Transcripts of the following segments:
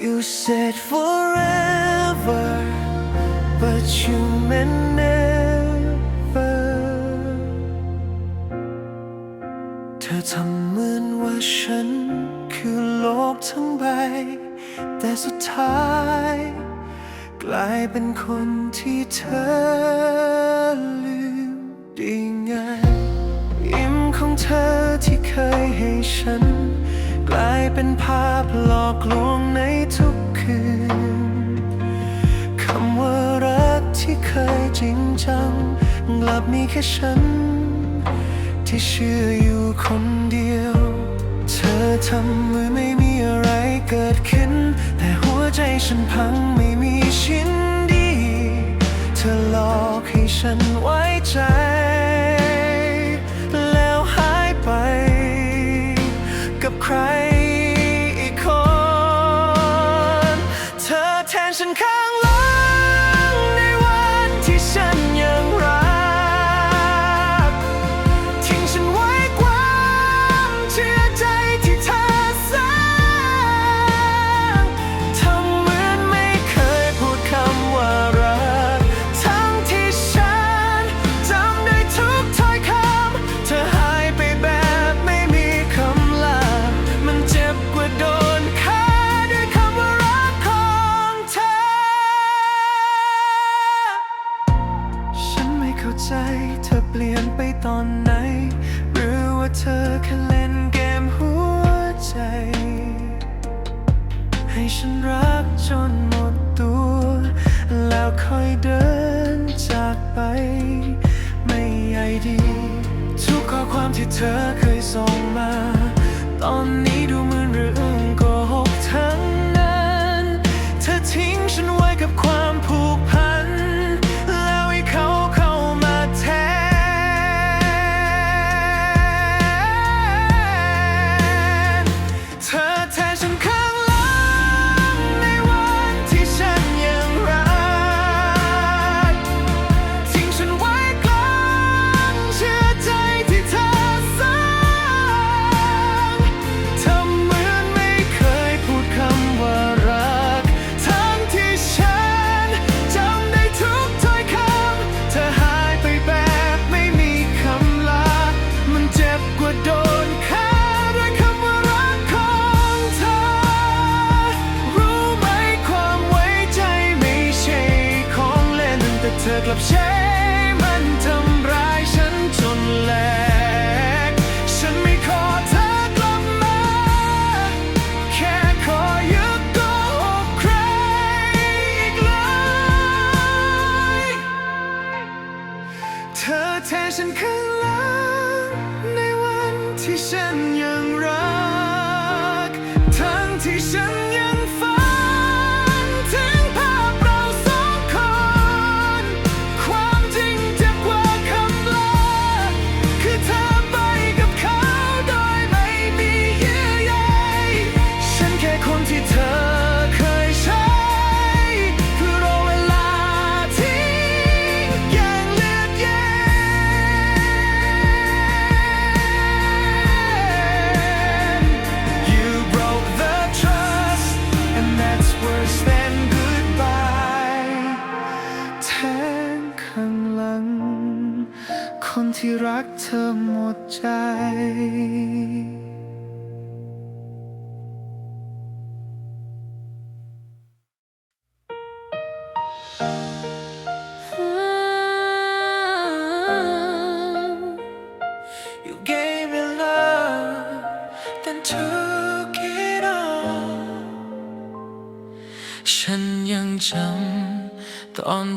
You said forever, but you meant never เธอทำเหมือนว่าฉันคือโลกทั้งใบ แต่สุดท้าย กลายเป็นคนที่เธอลืมได้ไงยิ้มของเธอที่เคยให้ฉัน กลายเป็นภาพหลอกลวงใน จัง กลับมีแค่ฉัน ที่เชื่ออยู่คนเดียว เธอทำเหมือนไม่มีอะไรเกิดขึ้น แต่หัวใจฉันพังไม่มีชิ้นดี เธอหลอกให้ฉันไว้ใจ แล้วหายไป กับใครอีกคน เธอแทนฉันค่ะ Przed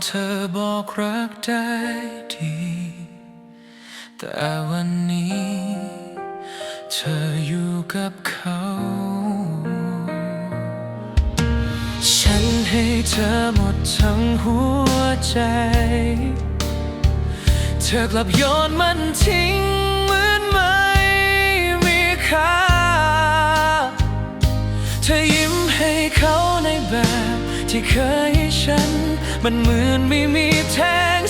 เธอบอกรักได้ดี แต่วันนี้ เธออยู่กับเขา ฉันให้เธอหมดทั้งหัวใจ เธอกลับโยนมันทิ้งเหมือนไม่มีค่า เธอยิ้มให้เขาในแบบที่เคยฉัน มันเหมือนไม่มีแท้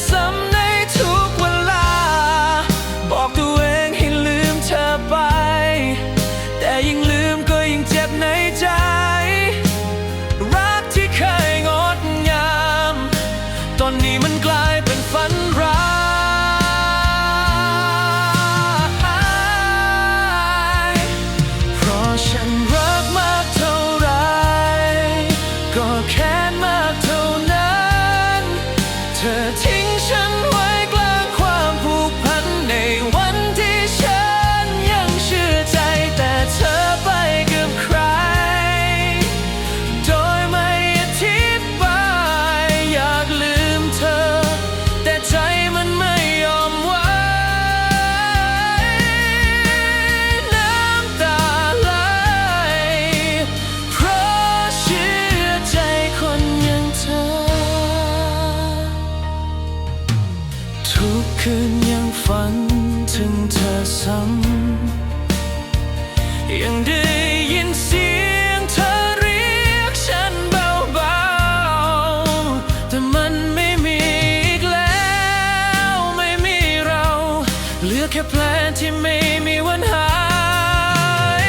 ไม่มีวันหาย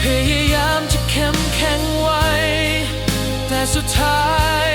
พยายามจะเข้มแข็งไว้ แต่สุดท้าย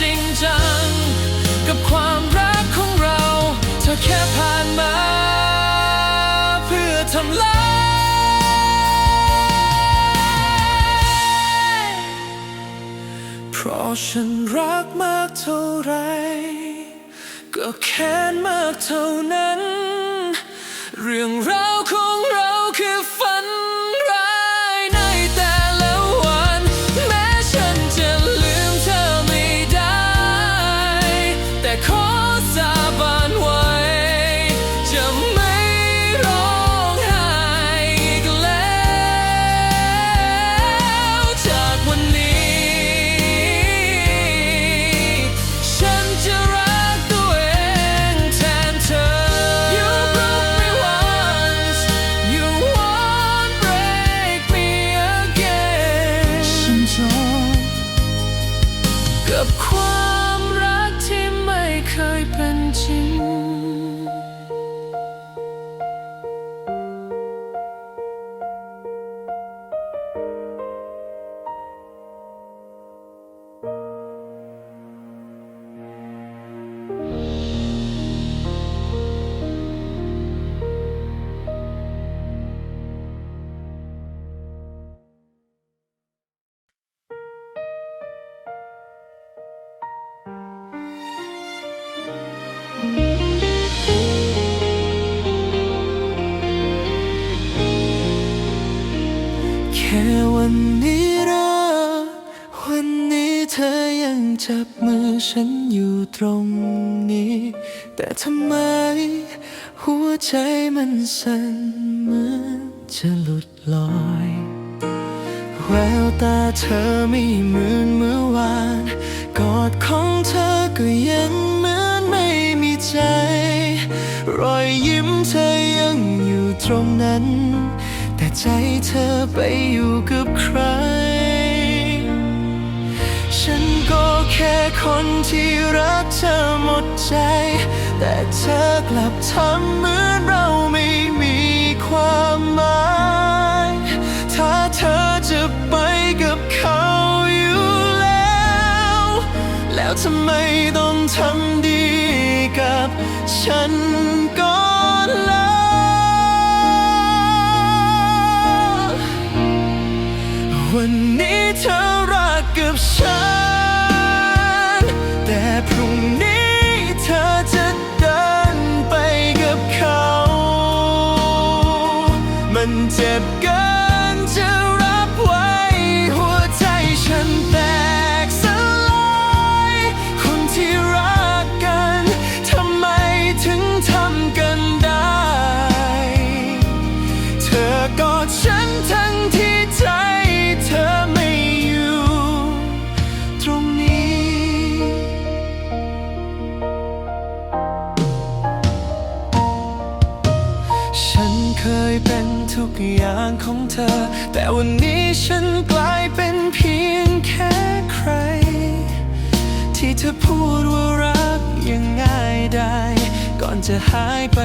จริงจัง กับความรักของเรา เธอแค่ผ่านมา เพื่อทำลายเพราะฉันรักมากเท่าไร ก็แค้นมากเท่านั้น เรื่องราว จับมือฉันอยู่ตรงนี้ แต่ทำไม หัวใจมันสั่นเหมือนจะหลุดลอย แววตาเธอไม่เหมือนเมื่อวาน กอดของเธอก็ยังเหมือนไม่มีใจ รอยยิ้มเธอยังอยู่ตรงนั้น แต่ใจเธอไปอยู่กับใคร ก็แค่คนที่รักเธอหมดใจ แต่เธอกลับทำเหมือนเราไม่มีความหมาย ถ้าเธอจะไปกับเขาอยู่แล้ว แล้วทำไมต้องทำดีกับฉันก่อนล่ะวันนี้เธอ ของเธอ แต่วันนี้ฉันกลายเป็นเพียงแค่ใคร ที่เธอพูดว่ารักยังง่ายได้ ก่อนจะหายไป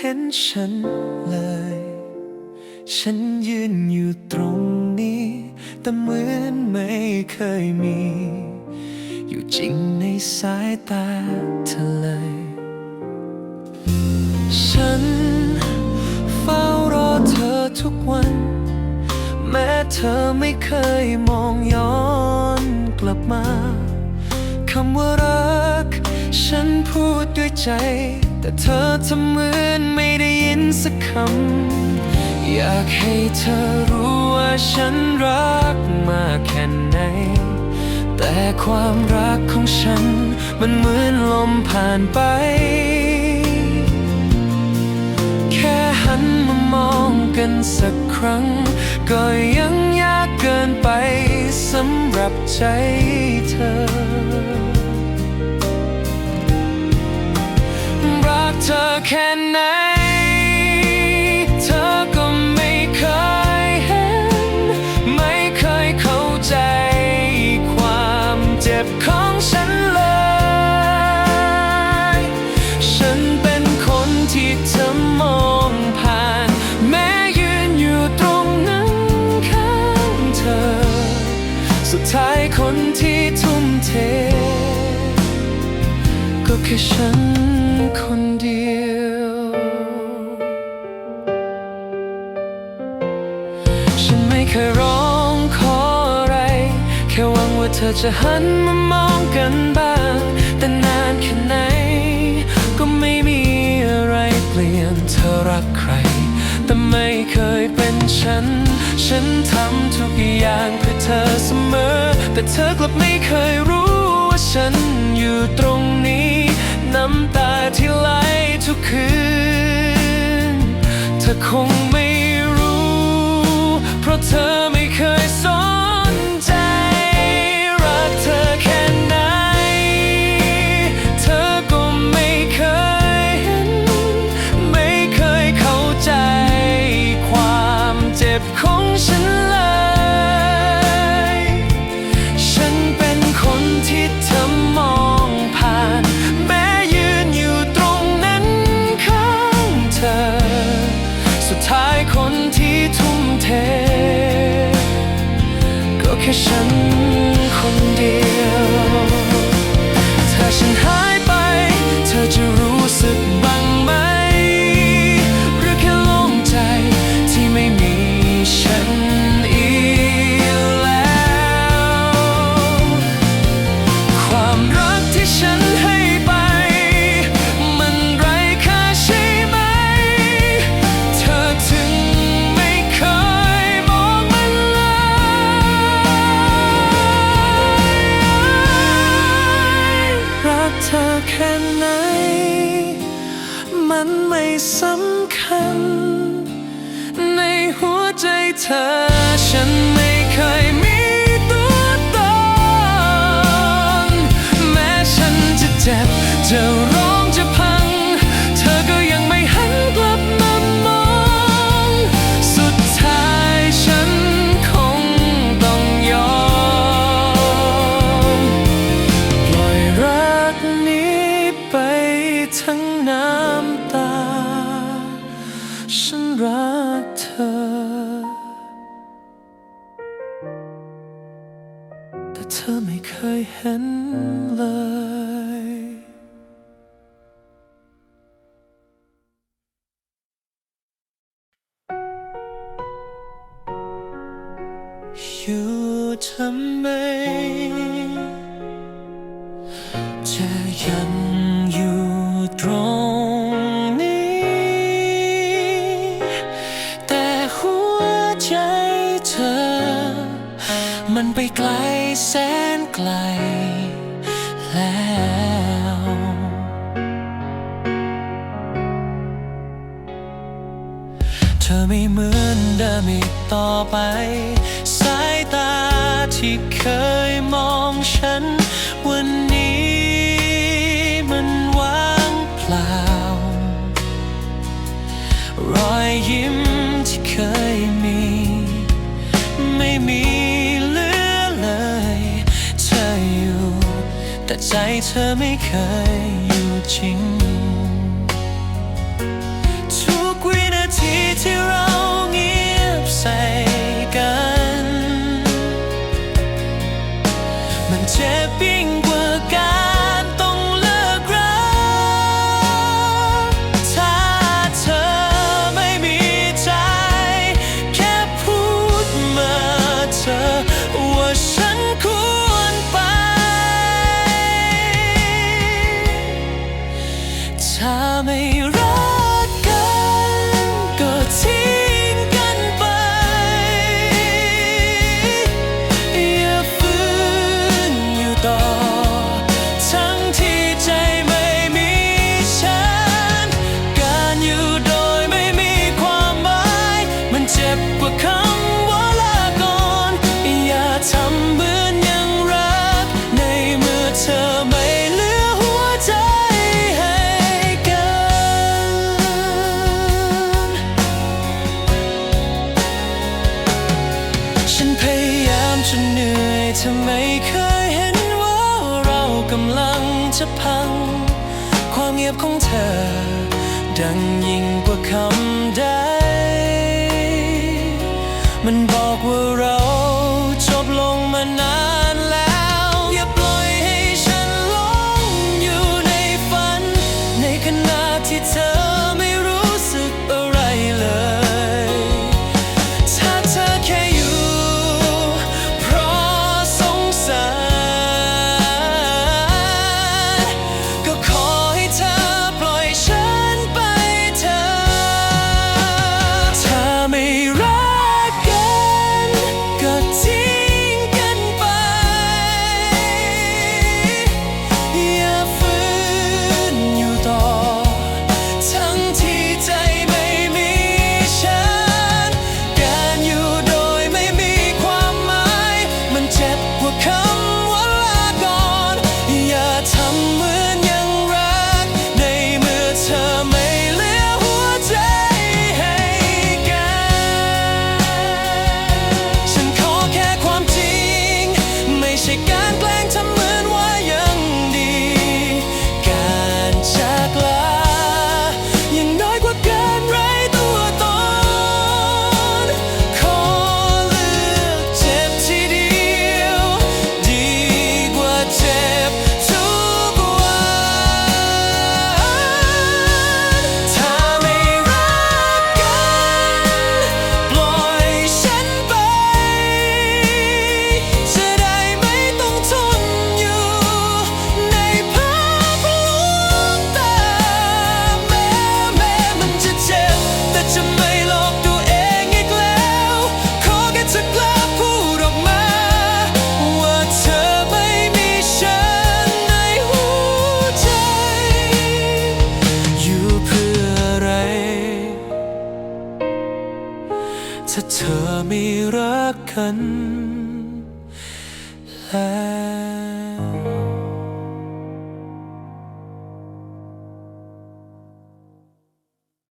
เห็นฉันเลย ฉันยืนอยู่ตรงนี้ แต่เหมือนไม่เคยมี อยู่จริงในสายตาเธอเลย ฉันเฝ้ารอเธอทุกวัน แม้เธอไม่เคยมองย้อนกลับมา คำว่ารัก ฉันพูดด้วยใจ แต่เธอทำเหมือนไม่ได้ยินสักคำ อยากให้เธอรู้ว่าฉันรักมากแค่ไหน แต่ความรักของฉัน มันเหมือนลมผ่านไป แค่หันมามองกันสักครั้ง ก็ยังยากเกินไปสำหรับใจเธอ เธอแค่ไหน เธอก็ไม่เคยเห็น ไม่เคยเข้าใจความเจ็บของฉันเลย ฉันเป็นคนที่เธอมองผ่าน แม้ยืนอยู่ตรงนั้นข้างเธอ สุดท้ายคนที่ทุ่มเท ก็แค่ฉันคน ฉันไม่ร้องขออะไร แค่หวังว่าเธอจะหันมามองกันบ้าง แต่นานแค่ไหน ก็ไม่มีอะไรเปลี่ยนเธอรักใคร แต่ไม่เคยเป็นฉัน ฉันทำทุกอย่างเพื่อเธอเสมอ แต่เธอกลับไม่เคยรู้ว่าฉันอยู่ตรงนี้ น้ำตาที่ไหลทุกคืน เธอคง เพราะเธอไม่เคยสน มันไปไกลแสนไกลแล้วเธอไม่เหมือนเดิมอีกต่อไป สายตาที่เคยมองฉัน ธอไม่เคยอยู่จริง